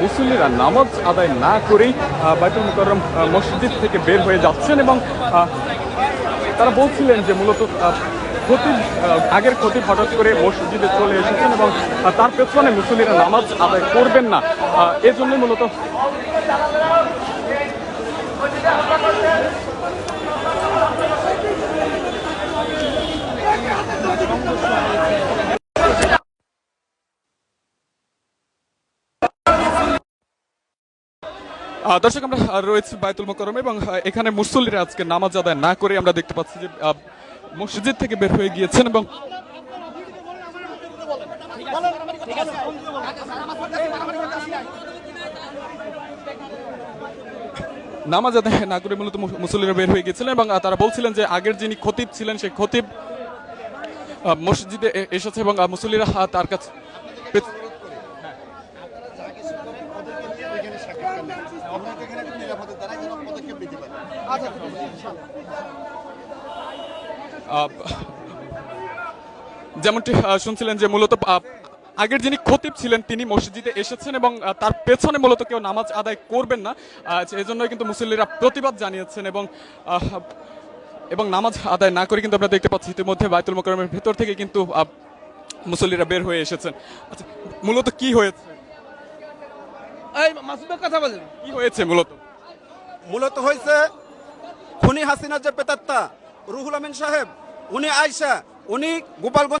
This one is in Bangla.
মুসল্লিরা নামাজ আদায় না করেই বাইতুল মুকররম আহ, মসজিদ থেকে বের হয়ে যাচ্ছেন এবং তারা বলছিলেন যে মূলত আহ, আগের খতিব হঠাৎ করে মসজিদে চলে এসেছেন এবং তার পেছনে মুসল্লিরা নামাজ আদায় করবেন না। এজন্যই মূলত দর্শক, আমরা রয়েছে বায়তুল মোকরম এবং এখানে মুসল্লিরা আজকে নামাজ আদায় না করে আমরা দেখতে পাচ্ছি যে মসজিদ থেকে বের হয়ে গিয়েছেন এবং নামাজ আদায় না করে মূলত মুসল্লিরা বের হয়ে গিয়েছিলেন এবং তারা বলছিলেন যে আগের যিনি খতিব ছিলেন, সেই খতিব মসজিদে এসেছে এবং যেমনটি শুনছিলেন যে মূলত আগের যিনি খতিব ছিলেন তিনি মসজিদে এসেছেন এবং তার পেছনে মূলত কেউ নামাজ আদায় করবেন না। আহ, এজন্যই কিন্তু মুসল্লিরা প্রতিবাদ জানিয়েছেন এবং এবং নামাজ আদায় না করে কিন্তু আমরা দেখতে পাচ্ছি ইতিমধ্যে বায়তুল মোকরমের ভেতর থেকে কিন্তু মুসল্লিরা বের হয়ে এসেছেন। আচ্ছা মূলত কি হয়েছে? এই মাসুদের কথা বলেন। কি হয়েছে মূলত? মূলত হয়েছে খুনি হাসিনা যে পেতাত্তা রুহুল আমিন সাহেব উনি আয়সা উনি গোপালগঞ্জ